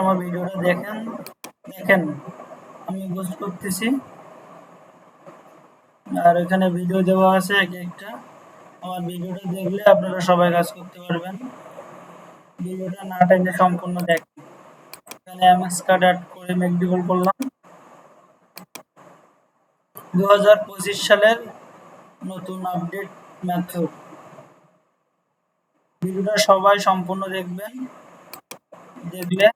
আমার ভিডিওটা দেখেন। দেখেন, আমি পোস্ট করতেছি। আর এখানে ভিডিও দেওয়া আছে এক একটা। আমার ভিডিওটা দেখলে আপনারা সবাই কাজ করতে পারবেন। ভিডিওটা না টাইমে সম্পূর্ণ দেখেন। এখানে এমএক্স কার্ড অ্যাড করে মেকডিবল করলাম। দু হাজার পঁচিশ সালের নতুন আপডেট মেথড ভিডিওটা সবাই সম্পূর্ণ দেখবেন। দেখলে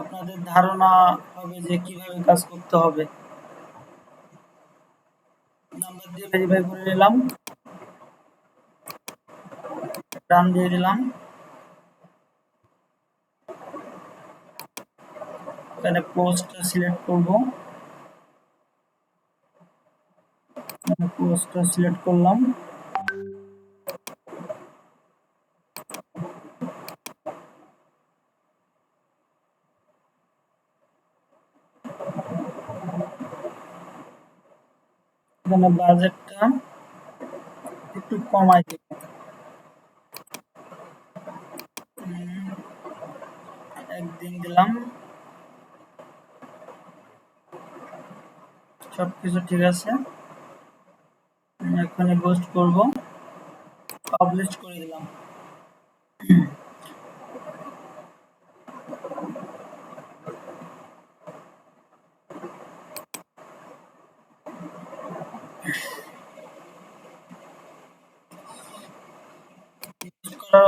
আপনাদের ধারণা হবে যে কীভাবে কাজ করতে হবে। নাম্বার দিয়ে ভেরিফাই করে নিলাম। রান দিয়ে দিলাম। এখানে পোস্টটা সিলেক্ট করব। পোস্টটা সিলেক্ট করলাম। এখানে বাজেটটা একটু কমাই দিব একদিন দিলাম। সবকিছু ঠিক আছে। এখানে পোস্ট করব। পাবলিশ করে দিলাম।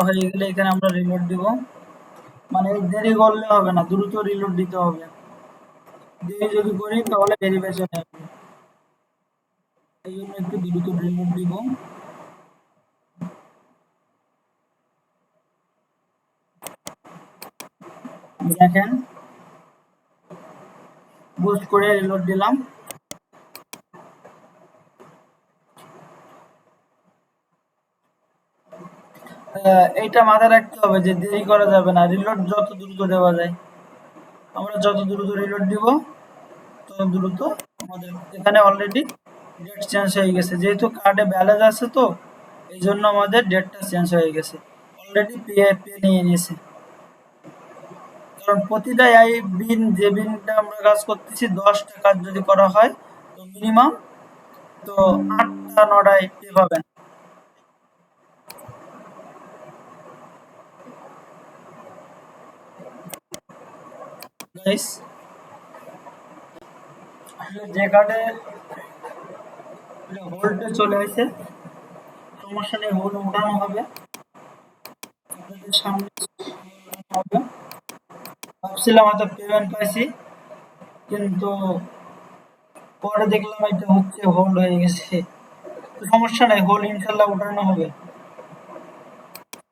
হয়ে গেলে এখানে আমরা রিলোড দিব। মানে দেরি করলে হবে না, দ্রুত রিলোড দিতে হবে। দেরি যদি করি তাহলে চলে আসবে। এই জন্য একটু দ্রুত রিলোড দিব। দেখেন বুস্ট করে রিলোড দিলাম। এইটা মাথায় রাখতে হবে যে দেরি করা যাবে না। রিলোড যত দ্রুত দেওয়া যায়, আমরা যত দ্রুত রিলোড দিব, তত দ্রুত আমাদের এখানে অলরেডি ডেট চেঞ্জ হয়ে গেছে। যেহেতু কার্ডে ব্যালেন্স আছে তো, এই জন্য আমাদের ডেটটা চেঞ্জ হয়ে গেছে। অলরেডি পে পে নিয়ে নিয়েছে। কারণ প্রতিটা এই বিন যে বিনটা আমরা কাজ করতেছি, দশটা কাজ যদি করা হয়, তো মিনিমাম তো আটটা, নটায় পে পাবেন। যে কার্ডে হোল্ডে চলে আসে। সমস্যা নেই হোল্ড উঠানো হবে। আপনাদের সামনে হবে। ভাবছিলাম হয়তো পেমেন্ট পাইছি, কিন্তু পরে দেখলাম এটা হচ্ছে হোল্ড হয়ে গেছে। সমস্যা নাই হোল্ড ইনশাল্লাহ উঠানো হবে।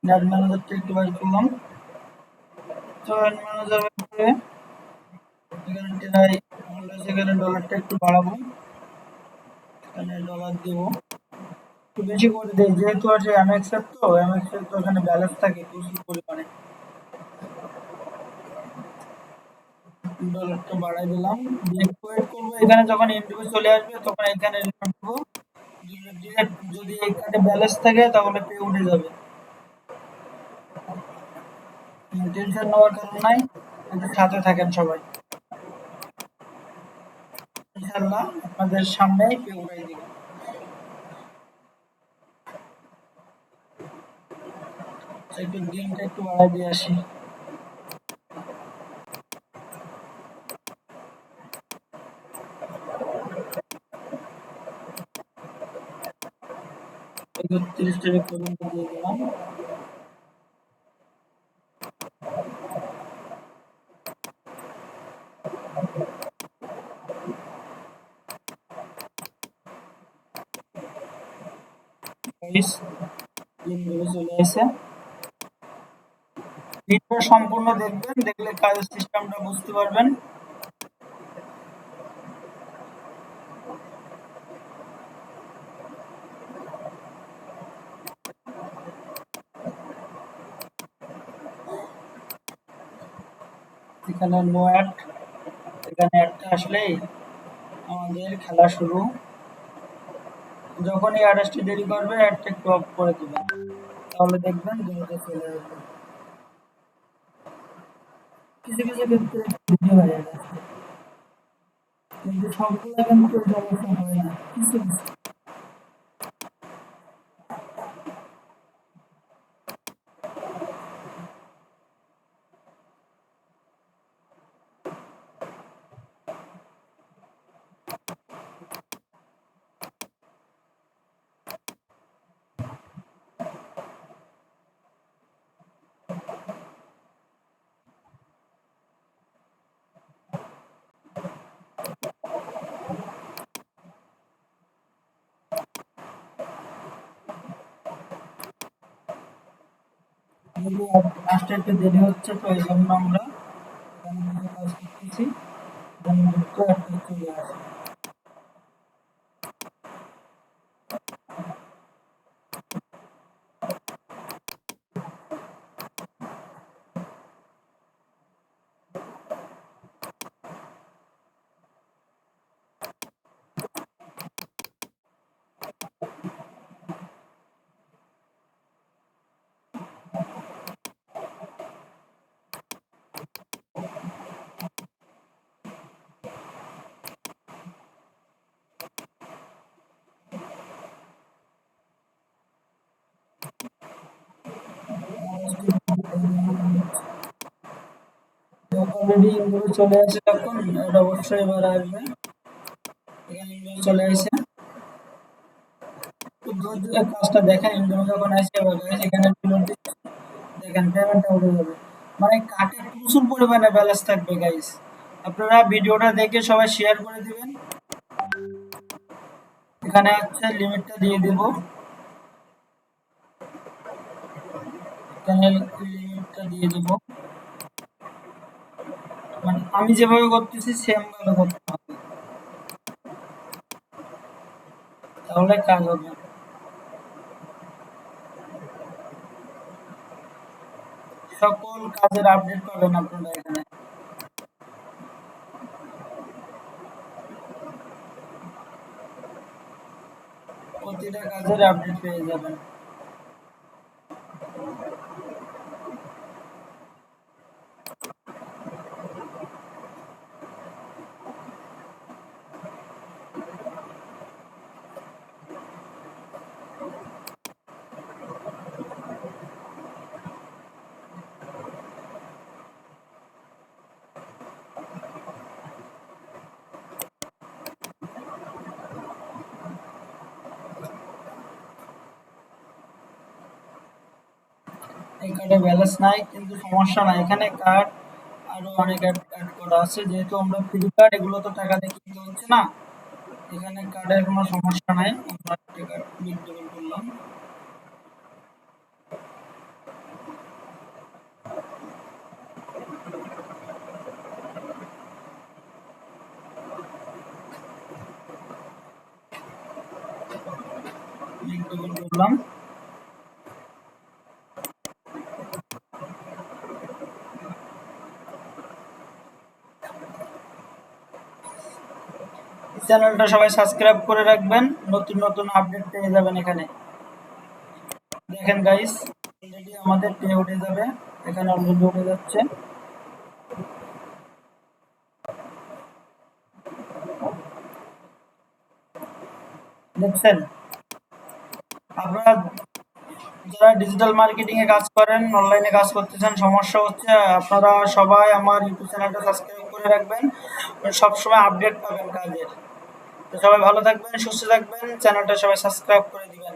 অ্যাড ম্যানেজারটা একটু বাইর করলাম। তো অ্যাড ম্যানেজার এখানে ট্রাই হোল্ড এখানে ডলারটা একটু বাড়াবো। এখানে ডলার দিব। একটু বেশি করে দেয় যেহেতু আছে এমএক্স এর তো এমএক্স এর তো এখানে ব্যালেন্স থাকে প্রচুর পরিমাণে। ডলারটা বাড়াই দিলাম। দিয়ে ওয়েট করব, এখানে যখন ইন্টারভিউ চলে আসবে, তখন এখানে দেবো। যদি এখানে ব্যালেন্স থাকে, তাহলে পে উঠে যাবে। টেনশন নেওয়ার কারণ নাই সাথে থাকেন সবাই। ইনশাল্লাহ আপনাদের সামনেই পে দিব? একটু দিনটা একটু বাড়াই দিয়ে আসি। একত্রিশ টাকা পর্যন্ত দিয়ে দিলাম। Guys, লিঙ্কগুলো চলে ভিডিও সম্পূর্ণ দেখবেন দেখলে কাজের সিস্টেমটা বুঝতে পারবেন। এখানে নো অ্যাড এখানে অ্যাডটা আসলেই আমাদের খেলা শুরু। যখনই অ্যাড্রেসটি দেরি করবে অ্যাডটা একটু অফ করে দেবেন তাহলে দেখবেন জমিতে চলে আসবে কিছু কিছু ক্ষেত্রে ভিডিও হয়ে যাচ্ছে। কিন্তু সবগুলো কিন্তু সমস্যা হয় না। কিছু কিছু। আসতে একটু দেরি হচ্ছে তো জন্য আমরা এখানে কিছু কাজ করতেছি যেন দ্রুত একটা চলে আসে অলরেডি ইনভয়েস চলে আসে এখন এটা অবশ্যই এবার আসবে। এখানে ইনভয়েস চলে আসে। কাজটা দেখেন ইনভয়েস যখন আসে, এবার এখানে দেখেন পেমেন্টটা উঠে যাবে। মানে কাটে প্রচুর পরিমাণে ব্যালেন্স থাকবে গাইস আপনারা ভিডিওটা দেখে সবাই শেয়ার করে দিবেন। এখানে হচ্ছে লিমিটটা দিয়ে দিব। এখানে লিমিটটা দিয়ে দিব। মানে আমি যেভাবে করতেছি সেম ভাবে করতে হবে। তাহলে কাজ হবে। সকল কাজের আপডেট পাবেন আপনারা এখানে। প্রতিটা কাজের আপডেট পেয়ে যাবেন। কার্ডে ব্যালেন্স নাই, কিন্তু সমস্যা নাই। এখানে কার্ড আরও অনেক অ্যাড করা আছে। যেহেতু আমরা ফ্রি কার্ড এগুলো তো টাকা দিয়ে কিনতে হচ্ছে না। এখানে কার্ডের কোনো সমস্যা নাই। আমরা কার্ড উইথড্রল করলাম। উইথড্রল করলাম। চ্যানেলটা সবাই সাবস্ক্রাইব করে রাখবেন। নতুন নতুন আপডেট পেয়ে যাবেন এখানে। দেখেন গাইস অলরেডি আমাদের পে উঠে যাবে। এখানে অলরেডি উঠে যাচ্ছে। দেখছেন? আপনারা যারা ডিজিটাল মার্কেটিং এ কাজ করেন অনলাইনে কাজ করতেছেন সমস্যা হচ্ছে, আপনারা সবাই আমার ইউটিউব চ্যানেলটা সাবস্ক্রাইব করে রাখবেন। সবসময় আপডেট পাবেন কাজের। সবাই ভালো থাকবেন সুস্থ থাকবেন চ্যানেলটা সবাই সাবস্ক্রাইব করে দিবেন।